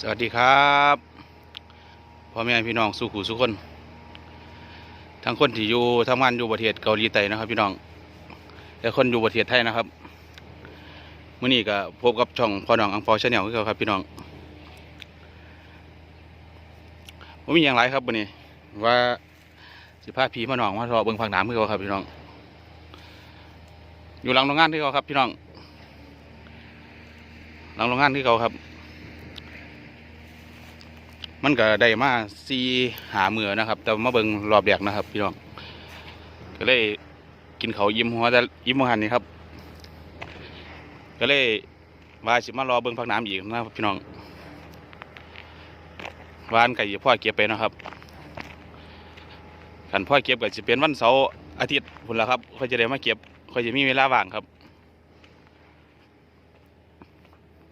สวัสดีครับพ่อแม่พี่น้องสุขุสุขคน ทั้งคนที่อยู่ทำงานอยู่ประเทศเกาหลีใต้นะครับ พี่น้องและคนอยู่ประเทศไทยนะครับมื่อนี้ก็พบกับช่องพ่อน้องอังเปาชาแนลคือเก่าครับพี่น้องผมมีอย่างไรครับวันนี้ ว่าสิพาพี่มาน้องมารอเบิ่งผักน้ำคือเก่าครับพี่น้อง อยู่หลังโรงงานที่เขาครับ พี่น้อง หลังโรงงานที่เขาครับ มันก็ได้มาซีหาเมือนะครับ แต่มาเบิงรอบแรกนะครับพี่น้องก็เลยกินเขายิ้มหัวแต่ยิ้มหันนี่ครับ ก็เลยว่าสิมารอเบิงพักน้ำอีกนะครับพี่น้องวานไก่พ่อเก็บไปนะครับขันพ่อเก็บก็จะเป็นวันเสาร์อาทิตย์พุ่นละครับเขาจะได้มาเก็บเขาจะมีเวลาว่างครับ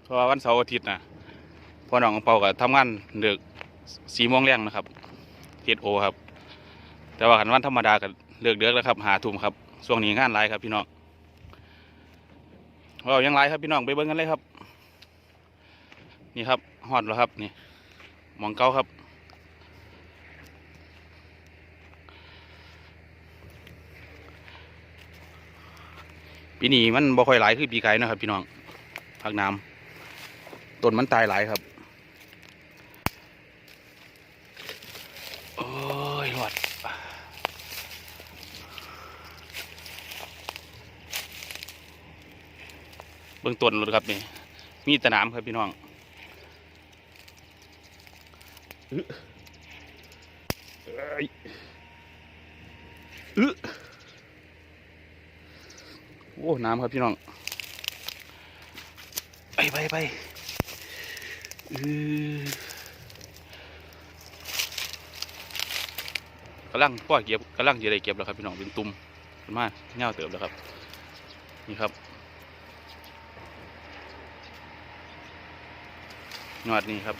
เพราะว่าวันเสาร์อาทิตย์นะพ่อน้องเปาก็ทำงานเดือก สี่โมงแรงนะครับเทโอครับ แต่ว่าขันวันธรรมดาก็เลือกเดือกแล้วครับหาทุ่มครับช่วงนี้งานหลายครับพี่น้องเรายังหลายครับพี่น้องไปเบิ่งกันเลยครับ นี่ครับฮอดแล้วครับนี่หมองเก้าครับปีนี้มันบ่ค่อยหลายคือปีไก่นะครับ พี่น้องพักน้ำต้นมันตายหลายครับ โอ้ยหลอด เบื้องต้นรถครับนี่มีแตะน้ำครับพี่น้องอึ๊ะเอ้ยอึ๊ะโอ้ น้ำครับพี่น้อง ไปไปไปอือกำลังพ่อเก็บกำลังจะได้เก็บแล้วครับพี่น้องเป็นตุ่มขึ้นมาเงาเติบแล้วครับ นี่ครับ ยอดนี่ครับ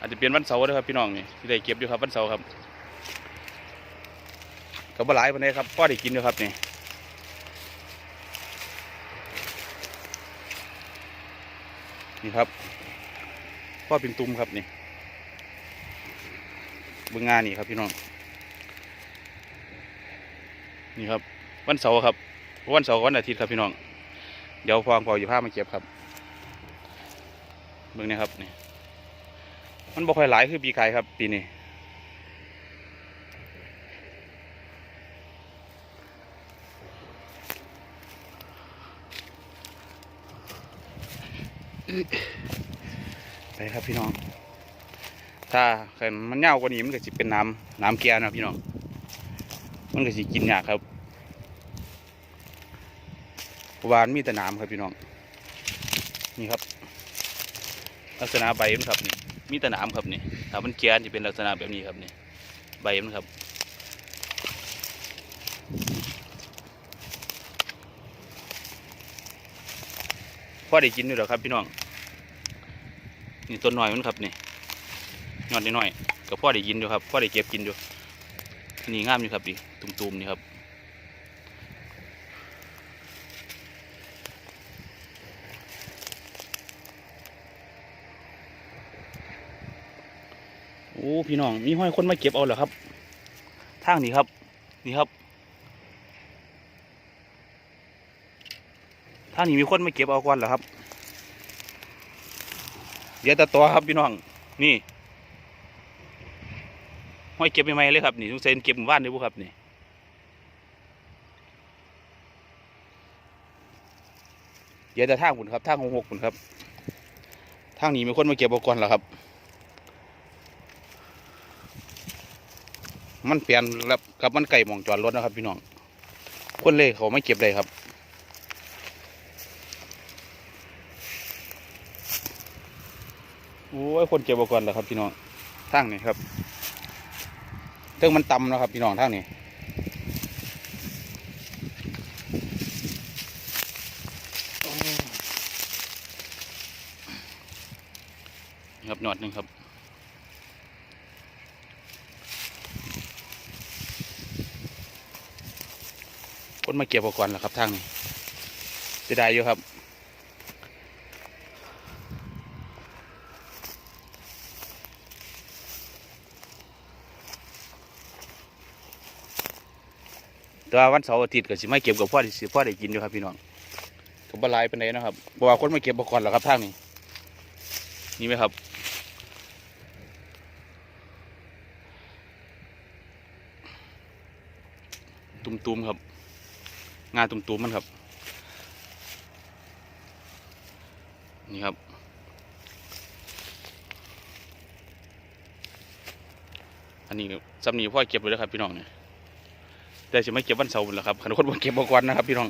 อาจจะเป็นวันเสาร์นะครับพี่น้องนี่ที่ได้เก็บอยู่ครับวันเสาร์ครับก็บ่หลายปานใดครับพ่อได้กินอยู่ครับนี่นี่ครับพ่อเป็นตุ้มครับนี่เบื้องงานนี่ครับพี่น้องนี่ครับวันเสาร์ครับวันเสาร์วันอาทิตย์ครับพี่น้องเดี๋ยวพองพออยู่ภาพมาเก็บครับ เบื้องนี้ครับนี่มันบ่ค่อยหลายคือปีกายครับ ปีนี้ไปครับพี่น้อง ถ้าเกิดมันเน่ากว่านี้มันก็จะเป็นน้ำน้ำแก้วนะพี่น้อง มันก็สิกินยากครับวานมีแต่น้ำครับพี่น้อง นี่ครับ ลักษณะใบมันครับนี่มีแต่น้ำครับนี่ถ้ามันแก้วจะเป็นลักษณะแบบนี้ครับนี่ใบมันครับพอได้กินอยู่หรอครับพี่น้องนี่ต้นหน่อยมันครับนี่ยอดน้อยๆก็พ่อได้กินอยู่ครับพ่อได้เก็บกินอยู่นี่งามอยู่ครับดิตุ่มๆนี่ครับ อ้พี่น้องมีห้อยคนมาเก็บเอาเหรอครับทางนี้ครับ นี่ครับทางนี้มีคนมาเก็บเอาก่อนเหรอครับ เดี๋ยวแตะตัวครับพี่น้องนี่ห้อยเก็บใหม่ๆเลยครับนี่ทุกเซนเก็บหมู่บ้านเลยบุครับนี่เดี๋ยวแต่ทางคุณครับทางหงหกคุณครับทางนี้มีคนมาเก็บอุปกรณ์แล้วครับ มันเปลี่ยนแล้วกับมันไก่หมองจอดรถนะครับ พี่น้องคนเล่เขาไม่เก็บเลยครับ โอ้ยคนเก็บอุปกรณ์แล้วครับพี่น้องทางนี้ครับเรื่องมันต่ำนะครับ พี่น้องทางนี้ครับหนวดหนึ่งครับ พ้นมาเก็บอุปกรณ์แล้วครับทางนี้จะได้อยู่ครับแต่ววันเสาร์อาทิตย์ก็สิไม่เก็บกับพ่อสิพ่อได้กินอยู่ครับพี่น้องกับบลายไป็นไงนะครับบอกว่าคนไม่เก็บอุปกรณ์หรอครับทางนี้นี่ไหมครับตุ้มๆครับ งาตุ่มๆมันครับ นี่ครับ อันนี้ซ้ำนี้พ่อเก็บไว้แล้วครับพี่น้องเนี่ยแต่จะไม่เก็บวันเสาร์แล้วครับขนคนบ่เก็บบก่อนนะครับ พี่น้อง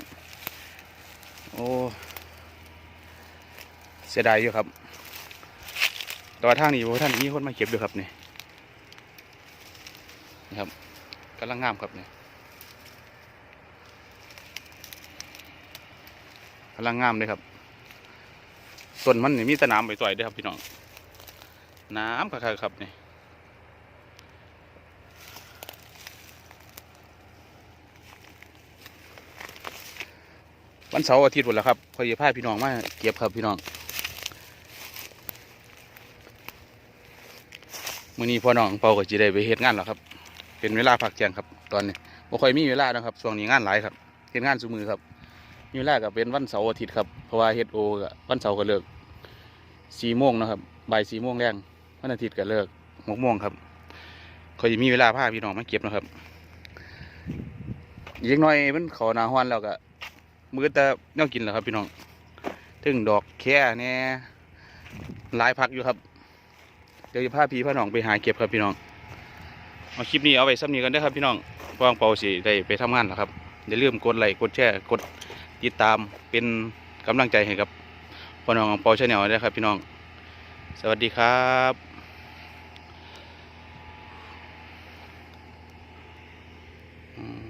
โอ้ เสียดายอยู่ครับแต่ว่าทางนี้บ่ท่านมีคนมาเก็บอยู่ครับเนี่ยนี่ครับกำลังงามครับเนี่ย กำลังงามเลยครับส่วนมันนี่มีแตะน้ำไปต่อยด้วยครับพี่น้อง น้ำคักๆครับนี่วันเสาร์อาทิตย์หมดแล้วครับคอยพาพี่น้องมาเก็บครับพี่น้องมื้อนี้พ่อน้องเปาก็จะได้ไปเฮ็ดงานแล้วครับ เป็นเวลาพักเที่ยงครับ ตอนนี้บ่ค่อยมีเวลานะครับช่วงนี้งานหลายครับเฮ็ดงานซุมือครับ มีเวลาก็เป็นวันเสาร์อาทิตย์ครับเพราะว่าเฮดโอก็วันเสาร์ก็เลิกสี่โมงนะครับบ่ายสี่โมงแรงวันอาทิตย์ก็เลิกหกโมงครับคอยจะมีเวลาพาพี่น้องมาเก็บนะครับอีกหน้อยมันเขานาฮ้อนแล้วก็มือแต่แนวกินแหละครับพี่น้องถึงดอกแค่เนี่ยหลายพักอยู่ครับ เดี๋ยวจะพาพี่พาน้องไปหาเก็บครับพี่น้องเอาคลิปนี้เอาไว้ซ้ำนี้กันเด้ครับพี่น้องวางเปาสิได้ไปทำงานแล้วครับอย่าลืมกดไลค์กดแชร์กด ติดตามเป็นกำลังใจให้กับพ่อน้องของเปอชาแนลด้วยครับพี่น้อง สวัสดีครับ嗯。Mm.